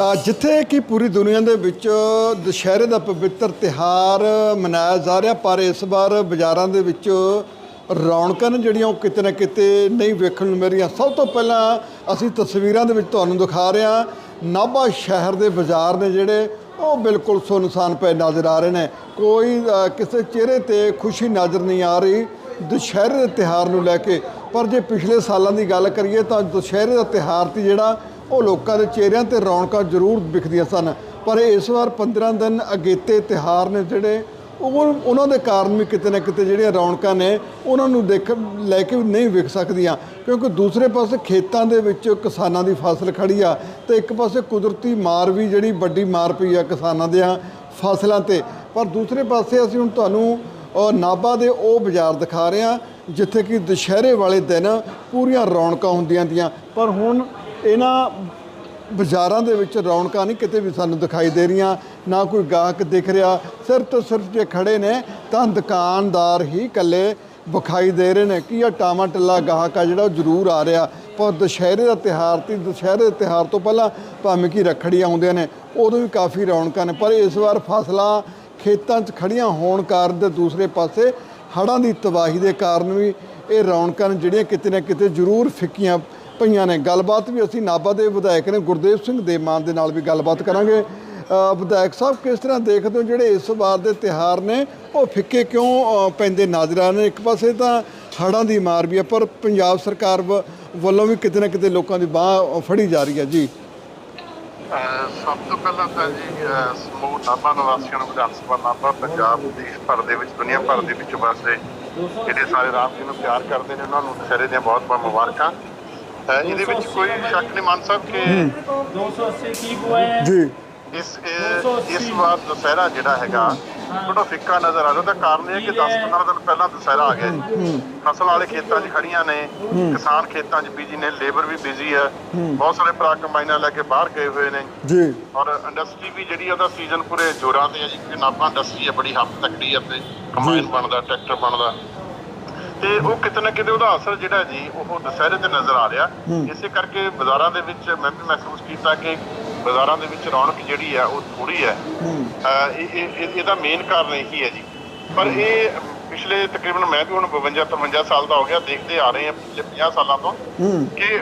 ਜਿੱਥੇ ਕਿ ਪੂਰੀ ਦੁਨੀਆ ਦੇ ਵਿੱਚ ਦੁਸ਼ਹਿਰੇ ਦਾ ਪਵਿੱਤਰ ਤਿਹਾਰ ਮਨਾਇਆ ਜਾ ਰਿਹਾ, ਪਰ ਇਸ ਵਾਰ ਬਾਜ਼ਾਰਾਂ ਦੇ ਵਿੱਚ ਰੌਣਕਾਂ ਨੇ ਜਿਹੜੀਆਂ ਉਹ ਕਿਤੇ ਨਾ ਕਿਤੇ ਨਹੀਂ ਵੇਖਣ ਨੂੰ ਮਿਲ ਰਹੀਆਂ। ਸਭ ਤੋਂ ਪਹਿਲਾਂ ਅਸੀਂ ਤਸਵੀਰਾਂ ਦੇ ਵਿੱਚ ਤੁਹਾਨੂੰ ਦਿਖਾ ਰਹੇ ਹਾਂ, ਨਾਭਾ ਸ਼ਹਿਰ ਦੇ ਬਾਜ਼ਾਰ ਨੇ ਜਿਹੜੇ ਉਹ ਬਿਲਕੁਲ ਸੁਨਸਾਨ ਪਏ ਨਜ਼ਰ ਆ ਰਹੇ ਨੇ। ਕੋਈ ਕਿਸੇ ਚਿਹਰੇ ਤੇ ਖੁਸ਼ੀ ਨਜ਼ਰ ਨਹੀਂ ਆ ਰਹੀ ਦੁਸ਼ਹਿਰੇ ਦੇ ਤਿਹਾਰ ਨੂੰ ਲੈ ਕੇ। ਪਰ ਜੇ ਪਿਛਲੇ ਸਾਲਾਂ ਦੀ ਗੱਲ ਕਰੀਏ ਤਾਂ ਦੁਸ਼ਹਿਰੇ ਦਾ ਤਿਹਾਰ ਤੇ ਜਿਹੜਾ ਉਹ ਲੋਕਾਂ ਦੇ ਚਿਹਰਿਆਂ ਤੇ ਰੌਣਕਾਂ ਜ਼ਰੂਰ ਵਿਖਦੀਆਂ ਸਨ। ਪਰ ਇਸ ਵਾਰ 15 ਦਿਨ ਅਗੇਤੇ ਤਿਹਾਰ ਨੇ ਜਿਹੜੇ ਉਹ ਉਹਨਾਂ ਦੇ ਕਾਰਨ ਵੀ ਕਿਤੇ ਨਾ ਕਿਤੇ ਜਿਹੜੀਆਂ ਰੌਣਕਾਂ ਨੇ ਉਹਨਾਂ ਨੂੰ ਦੇਖ ਲੈ ਕੇ ਨਹੀਂ ਵਿਕ ਸਕਦੀਆਂ। ਕਿਉਂਕਿ ਦੂਸਰੇ ਪਾਸੇ ਖੇਤਾਂ ਦੇ ਵਿੱਚ ਕਿਸਾਨਾਂ ਦੀ ਫਸਲ ਖੜੀ ਆ ਤੇ ਇੱਕ ਪਾਸੇ ਕੁਦਰਤੀ ਮਾਰ ਵੀ ਜਿਹੜੀ ਵੱਡੀ ਮਾਰ ਪਈ ਆ ਕਿਸਾਨਾਂ ਦੀਆਂ ਫਸਲਾਂ ਤੇ। ਪਰ ਦੂਸਰੇ ਪਾਸੇ ਅਸੀਂ ਹੁਣ ਤੁਹਾਨੂੰ ਅ, ਨਾਭਾ ਦੇ ਉਹ ਬਾਜ਼ਾਰ ਦਿਖਾ ਰਹੇ ਹਾਂ ਜਿੱਥੇ ਕਿ ਦੁਸ਼ਹਿਰੇ ਵਾਲੇ ਦਿਨ ਪੂਰੀਆਂ ਰੌਣਕਾਂ ਹੁੰਦੀਆਂ ਦੀਆਂ। ਪਰ ਹੁਣ ਇਹਨਾਂ ਬਾਜ਼ਾਰਾਂ ਦੇ ਵਿੱਚ ਰੌਣਕਾਂ ਨਹੀਂ ਕਿਤੇ ਵੀ ਸਾਨੂੰ ਦਿਖਾਈ ਦੇ ਰਹੀਆਂ, ਨਾ ਕੋਈ ਗਾਹਕ ਦਿਖ ਰਿਹਾ। ਸਿਰਫ ਤੋਂ ਸਿਰਫ ਜੇ ਖੜੇ ਨੇ, ਤਾਂ ਦੁਕਾਨਦਾਰ ਹੀ ਇਕੱਲੇ ਵਿਖਾਈ ਦੇ ਰਹੇ ਨੇ। ਕਿ ਇਹ ਟਾਮਾ ਟੱਲਾ ਗਾਹਕ ਆ ਜਿਹੜਾ ਉਹ ਜ਼ਰੂਰ ਆ ਰਿਹਾ। ਪਰ ਦੁਸ਼ਹਿਰੇ ਦਾ ਤਿਹਾਰ ਤੇ, ਦੁਸ਼ਹਿਰੇ ਦੇ ਤਿਹਾਰ ਤੋਂ ਪਹਿਲਾਂ ਭਾਵੇਂ ਕਿ ਰੱਖੜੀ ਆਉਂਦੇ ਨੇ, ਉਦੋਂ ਵੀ ਕਾਫੀ ਰੌਣਕਾਂ ਨੇ। ਪਰ ਇਸ ਵਾਰ ਫਸਲਾਂ ਖੇਤਾਂ 'ਚ ਖੜੀਆਂ ਹੋਣ ਕਾਰਨ ਤੇ ਦੂਸਰੇ ਪਾਸੇ ਹੜ੍ਹਾਂ ਦੀ ਤਬਾਹੀ ਦੇ ਕਾਰਨ ਵੀ ਇਹ ਰੌਣਕਾਂ ਨੇ ਜਿਹੜੀਆਂ ਕਿਤੇ ਨਾ ਕਿਤੇ ਜ਼ਰੂਰ ਫਿੱਕੀਆਂ ਪਈਆਂ ਨੇ। ਗੱਲਬਾਤ ਵੀ ਅਸੀਂ ਨਾਭਾ ਦੇ ਵਿਧਾਇਕ ਨੇ, ਗੁਰਦੇਵ ਸਿੰਘ ਦੇਮਾਨ ਦੇ ਨਾਲ ਵੀ ਗੱਲਬਾਤ ਕਰਾਂਗੇ। ਵਿਧਾਇਕ ਸਾਹਿਬ, ਕਿਸ ਤਰ੍ਹਾਂ ਦੇਖਦੇ ਹੋ ਜਿਹੜੇ ਇਸ ਵਾਰ ਦੇ ਤਿਹਾਰ ਨੇ, ਉਹ ਫਿੱਕੇ ਕਿਉਂ ਪੈਂਦੇ ਨਜ਼ਰ ਆ ਨੇ? ਇੱਕ ਪਾਸੇ ਤਾਂ ਹੜ੍ਹਾਂ ਦੀ ਮਾਰ ਵੀ ਹੈ, ਪਰ ਪੰਜਾਬ ਸਰਕਾਰ ਵ- ਵੱਲੋਂ ਵੀ ਕਿਤੇ ਨਾ ਕਿਤੇ ਲੋਕਾਂ ਦੀ ਬਾਹ ਫੜੀ ਜਾ ਰਹੀ ਹੈ। ਜੀ। ਸਭ ਤੋਂ ਪਹਿਲਾਂ ਤਾਂ ਜੀ ਸਮੂਹ ਨਾਭਾ ਨਿਵਾਸੀਆਂ ਨੂੰ ਵਿਧਾਨ ਸਭਾ ਨਾਭਾ, ਪੰਜਾਬ ਦੇਸ਼ ਭਰ ਦੇ ਵਿੱਚ, ਦੁਨੀਆ ਭਰ ਦੇ ਵਿੱਚ ਵਸਦੇ ਜਿਹੜੇ ਸਾਰੇ ਰਾਮ ਜੀ ਨੂੰ ਪਿਆਰ ਕਰਦੇ ਨੇ, ਉਹਨਾਂ ਨੂੰ ਦੁਸਹਿਰੇ ਦੀਆਂ ਬਹੁਤ ਬਹੁਤ ਮੁਬਾਰਕਾਂ। ਅਹ ਇਹਦੇ ਵਿੱਚ ਕੋਈ ਸ਼ੱਕ ਨਹੀਂ ਮੰਨ ਸਾਹਿਬ ਕਿ 280 ਕੀ ਬੁਆਏ ਹੈ? ਜੀ। ਇਸ ਇਸ ਵਾਰ ਦੁਸਹਿਰਾ ਜਿਹੜਾ ਹੈਗਾ ਥੋੜਾ ਫਿੱਕਾ ਨਜ਼ਰ ਆ ਰਿਹਾ। ਕਾਰਨ ਇਹ ਹੈ ਕਿ 10-15 ਦਿਨ ਪਹਿਲਾਂ ਦੁਸਹਿਰਾ ਆ ਗਿਆ ਜੀ। ਫਸਲ ਵਾਲੇ ਖੇਤਾਂ 'ਚ ਖੜੀਆਂ ਨੇ ਕਿਸਾਨ ਖੇਤਾਂ 'ਚ ਬਿਜ਼ੀ ਨੇ ਲੇਬਰ ਵੀ ਬਿਜ਼ੀ ਹੈ। ਬਹੁਤ ਸਾਰੇ ਭਰਾ ਕੰਬਾਈਨਾਂ ਲੈ ਕੇ ਬਾਹਰ ਗਏ ਹੋਏ ਨੇ। ਜੀ। ਔਰ ਇੰਡਸਟਰੀ ਵੀ ਜਿਹੜੀ ਉਹਦਾ ਸੀਜ਼ਨ ਪੂਰੇ ਜੋਰਾਂ ਤੇ ਹੈ ਜੀ। ਕਿ ਨਾਭਾ ਇੰਡਸਟਰੀ ਹੈ ਬੜੀ ਹੱਦ ਤੱਕੜੀ ਹੈ ਤੇ ਕੰਬਾਈਨ ਬਣਦਾ ਟਰੈਕਟਰ ਬਣਦਾ। ਤੇ ਉਹ ਕਿਤੇ ਨਾ ਕਿਤੇ ਉਹਦਾ ਅਸਰ ਜਿਹੜਾ ਜੀ ਉਹ ਦੁਸਹਿਰੇ ਤੇ ਨਜ਼ਰ ਆ ਰਿਹਾ। ਇਸੇ ਕਰਕੇ ਬਾਜ਼ਾਰਾਂ ਦੇ ਵਿੱਚ ਮੈਂ ਵੀ ਮਹਿਸੂਸ ਕੀਤਾ ਕਿ ਬਾਜ਼ਾਰਾਂ ਦੇ ਵਿੱਚ ਰੌਣਕ ਜਿਹੜੀ ਆ ਉਹ ਥੋੜੀ ਹੈ। ਇਹ ਇਹ- ਇਹ- ਇਹਦਾ ਮੇਨ ਕਾਰਨ ਇਹੀ ਹੈ ਜੀ। ਪਰ ਇਹ ਪਿਛਲੇ ਤਕਰੀਬਨ ਮੈਂ ਵੀ ਹੁਣ 52 53 ਸਾਲ ਦਾ ਹੋ ਗਿਆ ਦੇਖਦੇ ਆ ਰਹੇ ਹਾਂ ਪਿਛਲੇ 50 ਸਾਲਾਂ ਤੋਂ ਕਿ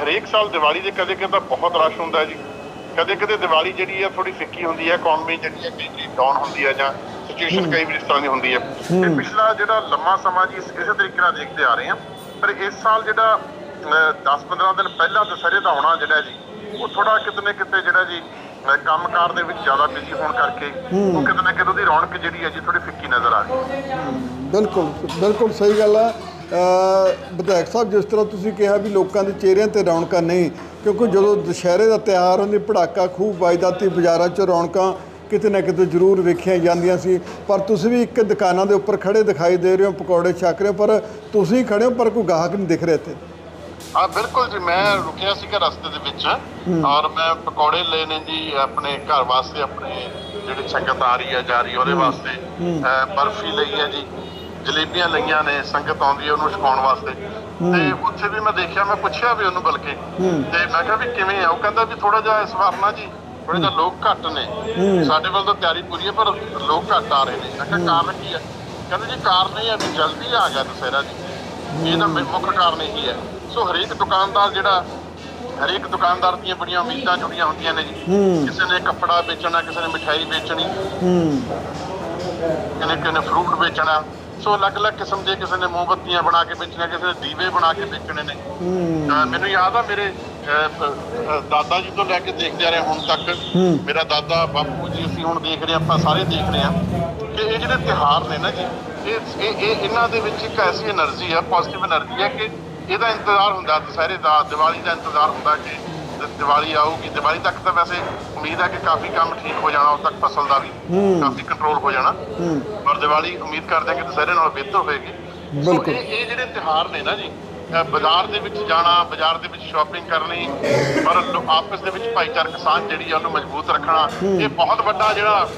ਹਰੇਕ ਸਾਲ ਦੀਵਾਲੀ ਦੇ ਕਦੇ ਕਦੇ ਬਹੁਤ ਰਸ਼ ਹੁੰਦਾ ਹੈ ਜੀ। ਕਦੇ ਕਦੇ ਦੀਵਾਲੀ ਜਿਹੜੀ ਹੈ ਥੋੜੀ ਫਿੱਕੀ ਹੁੰਦੀ ਹੈ ਇਕਨੋਮੀ ਜਿਹੜੀ ਹੈ ਡਾਊਨ ਹੁੰਦੀ ਹੈ ਜਾਂ ਸਿਚੁਏਸ਼ਨ ਕਈ ਵਾਰੀ ਇਸ ਤਰ੍ਹਾਂ ਦੀ ਹੁੰਦੀ ਹੈ। ਤੇ ਪਿਛਲਾ ਜਿਹੜਾ ਲੰਮਾ ਸਮਾਂ ਜੀ ਇਸ- ਤਰੀਕੇ ਨਾਲ ਦੇਖਦੇ ਆ ਰਹੇ ਹਾਂ। ਪਰ ਇਸ ਸਾਲ ਜਿਹੜਾ 10-15 ਦਿਨ ਪਹਿਲਾਂ ਦੁਸਹਿਰੇ ਦਾ ਆਉਣਾ ਜਿਹੜਾ ਜੀ ਉਹ ਥੋੜਾ ਕਿਤੇ ਕਿਤੇ ਜਿਹੜਾ ਜੀ ਅਹ, ਕੰਮਕਾਰ ਦੇ ਵਿੱਚ ਜ਼ਿਆਦਾ ਬਿਜ਼ੀ ਹੋਣ ਕਰਕੇ ਉਹ ਕਿਤੇ ਨਾ ਕਿਤੇ ਉਹਦੀ ਰੌਣਕ ਜਿਹੜੀ ਹੈ ਜੀ ਥੋੜੀ ਫਿੱਕੀ ਨਜ਼ਰ ਆ ਰਹੀ ਬਿਲਕੁਲ ਬਿਲਕੁਲ ਸਹੀ ਗੱਲ ਹੈ ਵਿਧਾਇਕ ਸਾਹਿਬ ਜਿਸ ਤਰ੍ਹਾਂ ਤੁਸੀਂ ਕਿਹਾ ਵੀ ਲੋਕਾਂ ਦੇ ਚਿਹਰਿਆਂ ਤੇ ਰੌਣਕਾਂ ਨਹੀਂ ਕਿਉਂਕਿ ਜਦੋਂ ਦੁਸ਼ਹਿਰੇ ਦਾ ਤਿਉਹਾਰ ਹੁੰਦੀ ਪੜਾਕਾ ਖੂਬ ਵੱਜਦਾ ਤੇ ਬਾਜ਼ਾਰਾਂ 'ਚ ਰੌਣਕਾਂ ਕਿਤੇ ਨਾ ਕਿਤੇ ਜ਼ਰੂਰ ਵੇਖੀਆਂ ਜਾਂਦੀਆਂ ਸੀ। ਪਰ ਤੁਸੀਂ ਵੀ ਇੱਕ ਦੁਕਾਨਾਂ ਦੇ ਉੱਪਰ ਖੜੇ ਦਿਖਾਈ ਦੇ ਰਹੇ ਹੋ ਪਕੌੜੇ ਛਕ ਰਹੇ ਹੋ ਪਰ ਤੁਸੀਂ ਖੜੇ ਹੋ ਪਰ ਕੋਈ ਗਾਹਕ ਨਹੀਂ ਦਿਖ ਰਿਹਾ ਇੱਥੇ। ਹਾਂ ਬਿਲਕੁਲ ਜੀ ਮੈਂ ਰੁਕਿਆ ਸੀਗਾ ਰਸਤੇ ਦੇ ਵਿੱਚ ਔਰ ਮੈਂ ਪਕੌੜੇ ਨੇ ਜੀ ਆਪਣੇ ਘਰ ਵਾਸਤੇ ਆਪਣੇ ਜਿਹੜੀ ਸੰਗਤ ਆ ਰਹੀ ਹੈ ਜਾ ਰਹੀ ਉਹਦੇ ਵਾਸਤੇ ਬਰਫੀ ਲਈ ਹੈ ਜੀ। ਜਲੇਬੀਆਂ ਲਈਆਂ ਨੇ ਸੰਗਤ ਆਉਂਦੀ ਹੈ ਉਹਨੂੰ ਛਕਾਉਣ ਵਾਸਤੇ। ਤੇ ਉੱਥੇ ਵੀ ਮੈਂ ਦੇਖਿਆ ਮੈਂ ਪੁੱਛਿਆ ਵੀ ਉਹਨੂੰ ਬਲਕਿ। ਤੇ ਮੈਂ ਕਿਹਾ ਵੀ ਕਿਵੇਂ ਆ? ਉਹ ਕਹਿੰਦਾ ਵੀ ਥੋੜਾ ਜਿਹਾ ਇਸ ਵਾਰ ਨਾ ਜੀ ਥੋੜੇ ਜਿਹਾ ਲੋਕ ਘੱਟ ਨੇ। ਸਾਡੇ ਵੱਲ ਤਾਂ ਤਿਆਰੀ ਪੂਰੀ ਹੈ ਪਰ ਲੋਕ ਘੱਟ ਆ ਰਹੇ ਨੇ। ਮੈਂ ਕਿਹਾ ਕਾਰਨ ਕੀ ਹੈ? ਕਹਿੰਦੇ ਜੀ ਕਾਰਨ ਇਹ ਹੈ ਵੀ ਜਲਦੀ ਆ ਗਿਆ ਦੁਸਹਿਰਾ ਜੀ। ਇਹਦਾ ਮੁੱਖ ਕਾਰਨ ਇਹੀ ਹੈ। ਸੋ ਹਰੇਕ ਦੁਕਾਨਦਾਰ ਜਿਹੜਾ ਹਰੇਕ ਦੁਕਾਨਦਾਰ ਦੀਆਂ ਬੜੀਆਂ ਉਮੀਦਾਂ ਜੁੜੀਆਂ ਹੁੰਦੀਆਂ ਨੇ ਜੀ। ਕਿਸੇ ਨੇ ਕੱਪੜਾ ਵੇਚਣਾ ਕਿਸੇ ਨੇ ਮਠਿਆਈ ਵੇਚਣੀ। ਕਿਸੇ ਕਿਸੇ ਨੇ ਫਰੂਟ ਵੇਚਣਾ। ਸੋ ਅਲੱਗ-ਅਲੱਗ ਕਿਸਮ ਦੇ ਕਿਸੇ ਨੇ ਮੋਮਬੱਤੀਆਂ ਬਣਾ ਕੇ ਵੇਚਣੀਆਂ ਕਿਸੇ ਨੇ ਦੀਵੇ ਬਣਾ ਕੇ ਵੇਚਣੇ ਨੇ। ਮੈਨੂੰ ਯਾਦ ਆ ਮੇਰੇ ਦਾਦਾ ਜੀ ਤੋਂ ਲੈ ਕੇ ਦੇਖਦੇ ਆ ਰਹੇ ਹੁਣ ਤੱਕ। ਮੇਰਾ ਦਾਦਾ ਬਾਪੂ ਜੀ ਅਸੀਂ ਹੁਣ ਦੇਖ ਰਹੇ ਆਪਾਂ ਸਾਰੇ ਦੇਖ ਰਹੇ ਆ ਕਿ ਇਹ ਜਿਹੜੇ ਤਿਹਾਰ ਨੇ ਨਾ ਜੀ ਇਹ ਇਹ ਇਹਨਾਂ ਦੇ ਵਿੱਚ ਇੱਕ ਐਸੀ એનર્ਜੀ ਆ ਪੋਜ਼ਿਟਿਵ એનર્ਜੀ ਆ ਕਿ ਇਹਦਾ ਇੰਤਜ਼ਾਰ ਹੁੰਦਾ ਦੁਸਹਿਰੇ ਦਾ ਦੀਵਾਲੀ ਦਾ ਇੰਤਜ਼ਾਰ ਹੁੰਦਾ ਕਿ ਦੀਵਾਲੀ ਆਊਗੀ। ਦੀਵਾਲੀ ਤੱਕ ਤਾਂ ਵੈਸੇ ਉਮੀਦ ਹੈ ਕਿ ਕਾਫੀ ਕੰਮ ਠੀਕ ਹੋ ਜਾਣਾ ਉਦੋਂ ਤੱਕ ਫਸਲ ਦਾ ਵੀ ਕਾਫੀ ਕੰਟਰੋਲ ਹੋ ਜਾਣਾ। ਪਰ ਦੀਵਾਲੀ ਉਮੀਦ ਕਰਦੇ ਹਾਂ ਕਿ ਦੁਸਹਿਰੇ ਨਾਲ ਬਿਹਤਰ ਹੋਵੇਗੀ ਬਿਲਕੁਲ। ਇਹ ਜਿਹੜੇ ਤਿਹਾਰ ਨੇ ਨਾ ਜੀ ਬਾਜ਼ਾਰ ਦੇ ਵਿੱਚ ਜਾਣਾ ਬਾਜ਼ਾਰ ਦੇ ਵਿੱਚ ਸ਼ਾਪਿੰਗ ਕਰਨੀ ਪਰ ਆਪਸ ਦੇ ਵਿੱਚ ਭਾਈਚਾਰਕ ਸਾਂਝ ਜਿਹੜੀ ਆ ਉਹਨੂੰ ਮਜ਼ਬੂਤ ਰੱਖਣਾ ਇਹ ਬਹੁਤ ਵੱਡਾ ਜਿਹੜਾ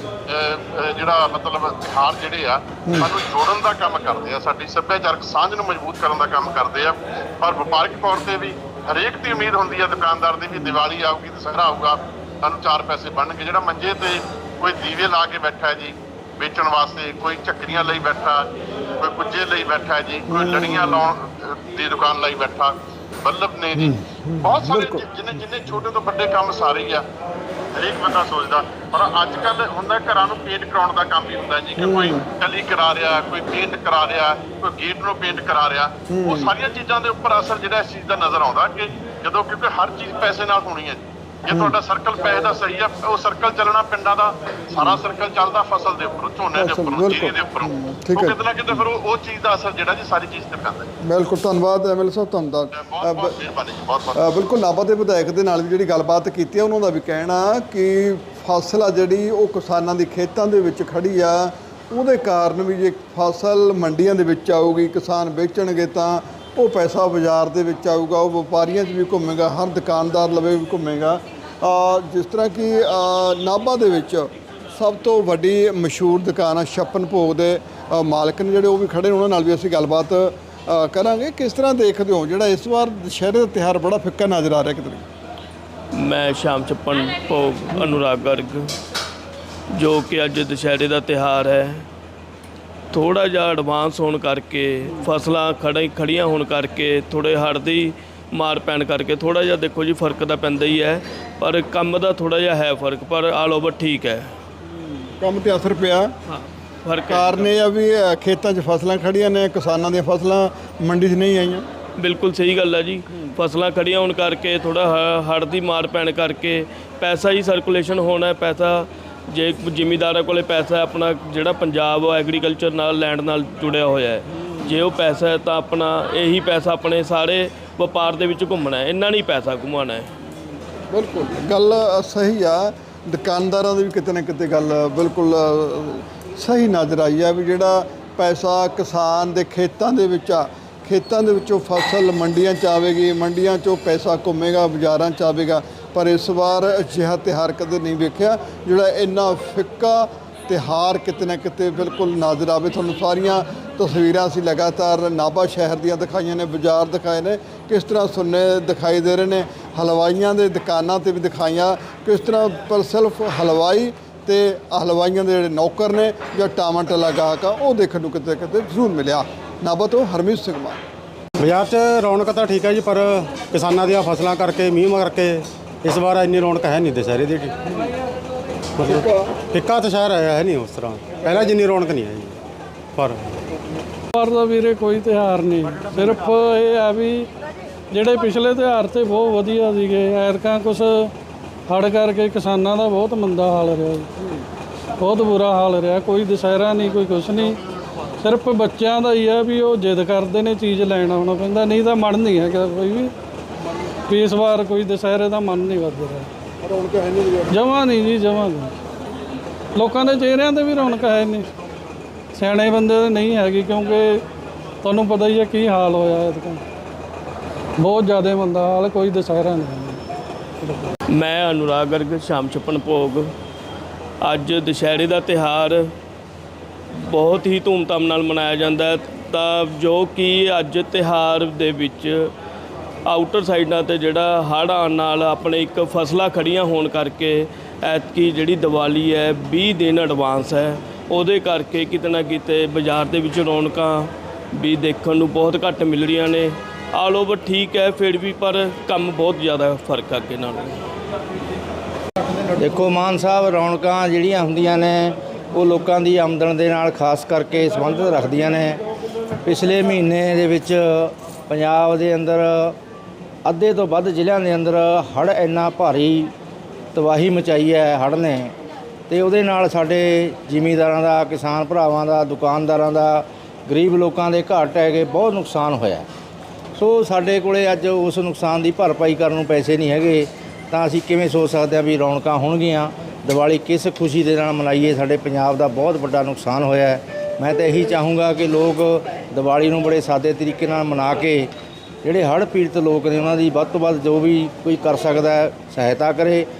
ਜਿਹੜਾ ਮਤਲਬ ਤਿਹਾਰ ਜਿਹੜੇ ਆ ਸਾਨੂੰ ਜੋੜਨ ਦਾ ਕੰਮ ਕਰਦੇ ਆ ਸਾਡੀ ਸੱਭਿਆਚਾਰਕ ਸਾਂਝ ਨੂੰ ਮਜ਼ਬੂਤ ਕਰਨ ਦਾ ਕੰਮ ਕਰਦੇ ਆ। ਪਰ ਵਪਾਰਕ ਤੌਰ ਤੇ ਵੀ ਹਰੇਕ ਦੀ ਉਮੀਦ ਹੁੰਦੀ ਹੈ ਦੁਕਾਨਦਾਰ ਦੀ ਵੀ ਦੀਵਾਲੀ ਆਊਗੀ ਦੁਸਹਿਰਾ ਆਊਗਾ ਸਾਨੂੰ ਚਾਰ ਪੈਸੇ ਬਣਨਗੇ। ਜਿਹੜਾ ਮੰਜੇ ਤੇ ਕੋਈ ਦੀਵੇ ਲਾ ਕੇ ਬੈਠਾ ਜੀ ਵੇਚਣ ਵਾਸਤੇ ਕੋਈ ਚੱਕਰੀਆਂ ਲਈ ਬੈਠਾ ਕੋਈ ਕੁੱਜੇ ਲਈ ਬੈਠਾ ਜੀ ਕੋਈ ਲੜੀਆਂ ਲਾਉਣ ਦੀ ਦੁਕਾਨ ਲਈ ਬੈਠਾ ਬੱਲਬ ਨੇ ਜੀ। ਬਹੁਤ ਸਾਰੇ ਜਿੰਨੇ ਜਿੰਨੇ ਛੋਟੇ ਤੋਂ ਵੱਡੇ ਕੰਮ ਸਾਰੇ ਹੀ ਆ ਹਰੇਕ ਬੰਦਾ ਸੋਚਦਾ। ਪਰ ਅੱਜ ਕੱਲ ਹੁੰਦਾ ਘਰਾਂ ਨੂੰ ਪੇਂਟ ਕਰਾਉਣ ਦਾ ਕੰਮ ਵੀ ਹੁੰਦਾ ਜੀ ਕਿ ਕੋਈ ਕਲੀ ਕਰਾ ਰਿਹਾ ਕੋਈ ਪੇਂਟ ਕਰਾ ਰਿਹਾ ਕੋਈ ਗੇਟ ਨੂੰ ਪੇਂਟ ਕਰਾ ਰਿਹਾ। ਉਹ ਸਾਰੀਆਂ ਚੀਜ਼ਾਂ ਦੇ ਉੱਪਰ ਅਸਰ ਜਿਹੜਾ ਇਸ ਚੀਜ਼ ਦਾ ਨਜ਼ਰ ਆਉਂਦਾ ਕਿ ਜਦੋਂ ਕਿਉਂਕਿ ਹਰ ਚੀਜ਼ ਪੈਸੇ ਨਾਲ ਹੋਣੀ ਹੈ ਜੇ। ਤੁਹਾਡਾ ਸਰਕਲ ਪੈਸੇ ਦਾ ਸਹੀ ਆ ਉਹ ਸਰਕਲ ਚੱਲਣਾ ਪਿੰਡਾਂ ਦਾ ਸਾਰਾ ਸਰਕਲ ਚੱਲਦਾ ਫਸਲ ਦੇ ਉੱਪਰ ਝੋਨੇ ਦੇ ਉੱਪਰ। ਜੀਰੀ ਦੇ ਉੱਪਰ ਠੀਕ ਹੈ। ਕਿਤੇ ਨਾ ਕਿਤੇ ਫਿਰ ਉਹ ਉਹ ਚੀਜ਼ ਦਾ ਅਸਰ ਜਿਹੜਾ ਜੀ ਸਾਰੀ ਚੀਜ਼ ਤੇ ਪੈਂਦਾ ਹੈ ਬਿਲਕੁਲ ਧੰਨਵਾਦ ਐਮਐਲ ਸਾਹਿਬ ਜੀ ਅ, ਬਿਲਕੁਲ ਨਾਭਾ ਦੇ ਵਿਧਾਇਕ ਦੇ ਨਾਲ ਵੀ ਜਿਹੜੀ ਗੱਲਬਾਤ ਕੀਤੀ ਹੈ ਉਹਨਾਂ ਦਾ ਵੀ ਕਹਿਣਾ ਕਿ ਫਸਲ ਆ ਜਿਹੜੀ ਉਹ ਕਿਸਾਨਾਂ ਦੀ ਖੇਤਾਂ ਦੇ ਵਿੱਚ ਖੜੀ ਆ ਉਹਦੇ ਕਾਰਨ ਵੀ ਜੇ ਫਸਲ ਮੰਡੀਆਂ ਦੇ ਵਿੱਚ ਆਊਗੀ ਕਿਸਾਨ ਵੇਚਣਗੇ ਤਾਂ ਉਹ ਪੈਸਾ ਬਾਜ਼ਾਰ ਦੇ ਵਿੱਚ ਆਊਗਾ, ਉਹ ਵਪਾਰੀਆਂ 'ਚ ਵੀ ਘੁੰਮੇਗਾ, ਹਰ ਦੁਕਾਨਦਾਰ ਲਵੇ ਵੀ ਘੁੰਮੇਗਾ। ਜਿਸ ਤਰ੍ਹਾਂ ਕਿ ਨਾਭਾ ਦੇ ਵਿੱਚ ਸਭ ਤੋਂ ਵੱਡੀ ਮਸ਼ਹੂਰ ਦੁਕਾਨ ਆ ਛੱਪਨ ਭੋਗ ਦੇ ਮਾਲਕ ਨੇ ਜਿਹੜੇ ਉਹ ਵੀ ਖੜੇ ਨੇ, ਉਹਨਾਂ ਨਾਲ ਵੀ ਅਸੀਂ ਗੱਲਬਾਤ ਕਰਾਂਗੇ। ਕਿਸ ਤਰ੍ਹਾਂ ਦੇਖਦੇ ਹੋ ਜਿਹੜਾ ਇਸ ਵਾਰ ਦੁਸ਼ਹਿਰੇ ਦਾ ਤਿਉਹਾਰ ਬੜਾ ਫਿੱਕਾ ਨਜ਼ਰ ਆ ਰਿਹਾ ਕਿਤੇ ਮੈਂ ਸ਼ਾਮ ਚੱਪਣ ਭੋਗ ਅਨੁਰਾਗ ਗਰਗ ਜੋ ਕਿ ਅੱਜ ਦੁਸ਼ਹਿਰੇ ਦਾ ਤਿਹਾਰ ਹੈ। ਥੋੜਾ ਜਿਹਾ ਐਡਵਾਂਸ ਹੋਣ ਕਰਕੇ ਫਸਲਾਂ ਖੜੇ ਖੜੀਆਂ ਹੋਣ ਕਰਕੇ ਥੋੜੇ ਹੜ੍ਹ ਦੀ ਮਾਰ ਪੈਣ ਕਰਕੇ ਥੋੜਾ ਜਿਹਾ ਦੇਖੋ ਜੀ ਫ਼ਰਕ ਤਾਂ ਪੈਂਦਾ ਹੀ ਹੈ ਪਰ ਕੰਮ ਦਾ ਥੋੜਾ ਜਿਹਾ ਹੈ ਫ਼ਰਕ ਪਰ ਆਲ ਓਵਰ ਠੀਕ ਹੈ। ਕੰਮ ਤੇ ਅਸਰ ਪਿਆ। ਹਾਂ ਫ਼ਰਕ ਕਾਰਨ ਇਹ ਆ ਵੀ ਖੇਤਾਂ 'ਚ ਫਸਲਾਂ ਖੜੀਆਂ ਨੇ ਕਿਸਾਨਾਂ ਦੀਆਂ ਫਸਲਾਂ ਮੰਡੀ 'ਚ ਨਹੀਂ ਆਈਆਂ। ਬਿਲਕੁਲ ਸਹੀ ਗੱਲ ਹੈ ਜੀ। ਫਸਲਾਂ ਖੜੀਆਂ ਹੋਣ ਕਰਕੇ ਥੋੜਾ ਹੜ੍ਹ ਦੀ ਮਾਰ ਪੈਣ ਕਰਕੇ ਪੈਸਾ ਹੀ ਸਰਕੂਲੇਸ਼ਨ ਹੋਣਾ ਹੈ ਪੈਸਾ ਜੇ ਜ਼ਿਮੀਦਾਰਾਂ ਕੋਲੇ ਪੈਸਾ ਆਪਣਾ ਜਿਹੜਾ ਪੰਜਾਬ ਐਗਰੀਕਲਚਰ ਨਾਲ ਲੈਂਡ ਨਾਲ ਜੁੜਿਆ ਹੋਇਆ ਹੈ। ਜੇ ਉਹ ਪੈਸਾ ਹੈ, ਤਾਂ ਆਪਣਾ ਇਹੀ ਪੈਸਾ ਆਪਣੇ ਸਾਰੇ ਵਪਾਰ ਦੇ ਵਿੱਚ ਘੁੰਮਣਾ ਹੈ। ਇੰਨਾ ਨਹੀਂ ਪੈਸਾ ਘੁਮਾਉਣਾ ਹੈ। ਬਿਲਕੁਲ। ਗੱਲ ਸਹੀ ਆ। ਦੁਕਾਨਦਾਰਾਂ ਦੀ ਵੀ ਕਿਤੇ ਨਾ ਕਿਤੇ ਗੱਲ ਬਿਲਕੁਲ ਸਹੀ ਨਜ਼ਰ ਆਈ ਆ ਵੀ ਜਿਹੜਾ ਪੈਸਾ ਕਿਸਾਨ ਦੇ ਖੇਤਾਂ ਦੇ ਵਿੱਚ ਆ, ਖੇਤਾਂ ਦੇ ਵਿੱਚੋਂ ਫਸਲ ਮੰਡੀਆਂ 'ਚ ਆਵੇਗੀ, ਮੰਡੀਆਂ 'ਚੋਂ ਪੈਸਾ ਘੁੰਮੇਗਾ, ਬਾਜ਼ਾਰਾਂ 'ਚ ਆਵੇਗਾ। ਪਰ ਇਸ ਵਾਰ ਅਜਿਹਾ ਤਿਉਹਾਰ ਕਦੇ ਨਹੀਂ ਵੇਖਿਆ, ਜਿਹੜਾ ਇੰਨਾ ਫਿੱਕਾ ਤਿਉਹਾਰ ਕਿਤੇ ਨਾ ਕਿਤੇ ਬਿਲਕੁਲ ਨਾਜ਼ਰ ਆਵੇ। ਤੁਹਾਨੂੰ ਸਾਰੀਆਂ ਤਸਵੀਰਾਂ ਅਸੀਂ ਲਗਾਤਾਰ ਨਾਭਾ ਸ਼ਹਿਰ ਦੀਆਂ ਦਿਖਾਈਆਂ ਨੇ, ਬਾਜ਼ਾਰ ਦਿਖਾਏ ਨੇ। ਕਿਸ ਤਰ੍ਹਾਂ ਸੁੰਨੇ ਦਿਖਾਈ ਦੇ ਰਹੇ ਨੇ, ਹਲਵਾਈਆਂ ਦੇ ਦੁਕਾਨਾਂ ਤੇ ਵੀ ਦਿਖਾਈਆਂ। ਕਿਸ ਤਰ੍ਹਾਂ ਪਰ ਸਿਰਫ ਹਲਵਾਈ ਤੇ ਹਲਵਾਈਆਂ ਦੇ ਜਿਹੜੇ ਨੌਕਰ ਨੇ ਜਾਂ ਟਾਮਟ ਲਗਾ ਆ, ਉਹ ਦੇਖਣ ਨੂੰ ਕਿਤੇ ਕਿਤੇ ਜ਼ਰੂਰ ਮਿਲਿਆ। ਨਾਭਾ ਤੋਂ ਹਰਮੀਤ ਸਿੰਘ ਮਾਨ। ਬਾਜ਼ਾਰ 'ਚ ਰੌਣਕ ਤਾਂ ਠੀਕ ਹੈ ਜੀ, ਪਰ ਕਿਸਾਨਾਂ ਦੀਆਂ ਫਸਲਾਂ ਕਰਕੇ, ਮੀਂਹ ਕਰਕੇ ਇਸ ਵਾਰ ਇੰਨੀ ਰੌਣਕ ਹੈ ਨਹੀਂ ਦੁਸ਼ਹਿਰੇ ਦੀ ਮਤਲਬ ਫਿੱਕਾ ਦੁਸ਼ਹਿਰਾ ਹੈ ਹੈ ਨਹੀਂ ਉਸ ਤਰ੍ਹਾਂ। ਪਹਿਲਾਂ ਜਿੰਨੀ ਰੌਣਕ ਨਹੀਂ ਹੈ ਜੀ। ਪਰ ਪਰ ਦਾ ਵੀਰੇ ਕੋਈ ਤਿਉਹਾਰ ਨਹੀਂ। ਸਿਰਫ ਇਹ ਆ ਵੀ ਜਿਹੜੇ ਪਿਛਲੇ ਤਿਉਹਾਰ ਤੇ ਬਹੁਤ ਵਧੀਆ ਸੀਗੇ। ਐਰਕਾਂ ਕੁਛ ਹੜ ਕਰਕੇ ਕਿਸਾਨਾਂ ਦਾ ਬਹੁਤ ਮੰਦਾ ਹਾਲ ਰਿਹਾ ਬਹੁਤ ਬੁਰਾ ਹਾਲ ਰਿਹਾ। ਕੋਈ ਦੁਸਹਿਰਾ ਨਹੀਂ ਕੋਈ ਕੁਛ ਨਹੀਂ। ਸਿਰਫ ਬੱਚਿਆਂ ਦਾ ਹੀ ਆ ਵੀ ਉਹ ਜਿੱਦ ਕਰਦੇ ਨੇ ਚੀਜ਼ ਲੈਣ ਆਉਣਾ ਪੈਂਦਾ। ਨਹੀਂ ਤਾਂ ਮਨ ਨਹੀਂ ਹੈਗਾ ਕੋਈ ਵੀ। ਵੀ ਇਸ ਵਾਰ ਕੋਈ ਦੁਸਹਿਰੇ ਦਾ ਮਨ ਨਹੀਂ ਵੱਧ ਰਿਹਾ। ਰੌਣਕ ਹੈ ਨਹੀਂ ਜਮਾਂ ਨਹੀਂ ਜੀ ਜਮਾਂ ਨਹੀਂ। ਲੋਕਾਂ ਦੇ ਚਿਹਰਿਆਂ ਤੇ ਵੀ ਰੌਣਕ ਹੈ ਨਹੀਂ। ਸਿਆਣੇ ਬੰਦੇ ਦੇ ਨਹੀਂ ਹੈਗੀ ਕਿਉਂਕਿ ਤੁਹਾਨੂੰ ਪਤਾ ਹੀ ਹੈ ਕੀ ਹਾਲ ਹੋਇਆ ਇਹਦਾ ਬਹੁਤ ਜ਼ਿਆਦਾ ਮੰਦਾ ਹਾਲ ਕੋਈ ਦੁਸਹਿਰਾ ਨਹੀਂ ਮੈਂ ਅਨੁਰਾਗ ਗਰਗ ਸ਼ਾਮ ਛੱਪਣ ਭੋਗ। ਅੱਜ ਦੁਸ਼ਹਿਰੇ ਦਾ ਤਿਹਾਰ ਬਹੁਤ ਹੀ ਧੂਮਧਾਮ ਨਾਲ ਮਨਾਇਆ ਜਾਂਦਾ ਹੈ। ਤਾਂ ਜੋ ਕਿ ਅੱਜ ਤਿਹਾਰ ਦੇ ਵਿੱਚ ਆਊਟਰ ਸਾਈਡਾਂ ਤੇ ਜਿਹੜਾ ਹੜ੍ਹ ਆਉਣ ਨਾਲ ਆਪਣੇ ਇੱਕ ਫਸਲਾਂ ਖੜੀਆਂ ਹੋਣ ਕਰਕੇ ਐਤਕੀ ਜਿਹੜੀ ਦੀਵਾਲੀ ਹੈ 20 ਦਿਨ ਐਡਵਾਂਸ ਹੈ, ਉਹਦੇ ਕਰਕੇ ਕਿਤੇ ਨਾ ਕਿਤੇ ਬਾਜ਼ਾਰ ਦੇ ਵਿੱਚ ਰੌਣਕਾਂ ਵੀ ਦੇਖਣ ਨੂੰ ਬਹੁਤ ਘੱਟ ਮਿਲ ਰਹੀਆਂ ਨੇ। ਆਲ ਓਵਰ ਠੀਕ ਹੈ, ਫਿਰ ਵੀ ਪਰ ਕੰਮ ਬਹੁਤ ਜ਼ਿਆਦਾ ਫ਼ਰਕ ਆ ਅੱਗੇ ਨਾਲ। ਦੇਖੋ, ਮਾਨ ਸਾਹਿਬ, ਰੌਣਕਾਂ ਜਿਹੜੀਆਂ ਹੁੰਦੀਆਂ ਨੇ, ਉਹ ਲੋਕਾਂ ਦੀ ਆਮਦਨ ਦੇ ਨਾਲ ਖਾਸ ਕਰਕੇ ਸੰਬੰਧਿਤ ਰੱਖਦੀਆਂ ਨੇ। ਪਿਛਲੇ ਮਹੀਨੇ ਦੇ ਵਿੱਚ ਪੰਜਾਬ ਦੇ ਅੰਦਰ ਅੱਧੇ ਤੋਂ ਵੱਧ ਜ਼ਿਲ੍ਹਿਆਂ ਦੇ ਅੰਦਰ ਹੜ੍ਹ ਇੰਨਾ ਭਾਰੀ ਤਬਾਹੀ ਮਚਾਈ ਹੈ ਹੜ੍ਹ ਨੇ ਤੇ ਉਹਦੇ ਨਾਲ ਸਾਡੇ ਜ਼ਿਮੀਂਦਾਰਾਂ ਦਾ, ਕਿਸਾਨ ਭਰਾਵਾਂ ਦਾ, ਦੁਕਾਨਦਾਰਾਂ ਦਾ, ਗਰੀਬ ਲੋਕਾਂ ਦੇ ਘਰ ਟਹਿ ਗਏ ਬਹੁਤ ਨੁਕਸਾਨ ਹੋਇਆ। ਸੋ ਸਾਡੇ ਕੋਲੇ ਅੱਜ ਉਸ ਨੁਕਸਾਨ ਦੀ ਭਰਪਾਈ ਕਰਨ ਨੂੰ ਪੈਸੇ ਨਹੀਂ ਹੈਗੇ, ਤਾਂ ਅਸੀਂ ਕਿਵੇਂ ਸੋਚ ਸਕਦੇ ਹਾਂ ਵੀ ਰੌਣਕਾਂ ਹੋਣਗੀਆਂ? ਦੀਵਾਲੀ ਕਿਸ ਖੁਸ਼ੀ ਦੇ ਨਾਲ ਮਨਾਈਏ? ਸਾਡੇ ਪੰਜਾਬ ਦਾ ਬਹੁਤ ਵੱਡਾ ਨੁਕਸਾਨ ਹੋਇਆ ਮੈਂ ਤਾਂ ਇਹੀ ਚਾਹੂੰਗਾ ਕਿ ਲੋਕ ਦੀਵਾਲੀ ਨੂੰ ਬੜੇ ਸਾਦੇ ਤਰੀਕੇ ਨਾਲ ਮਨਾ ਕੇ ਜਿਹੜੇ ਹੜ੍ਹ ਪੀੜਤ ਲੋਕ ਨੇ ਉਹਨਾਂ ਦੀ ਵੱਧ ਤੋਂ ਵੱਧ ਜੋ ਵੀ ਕੋਈ ਕਰ ਸਕਦਾ ਸਹਾਇਤਾ ਕਰੇ।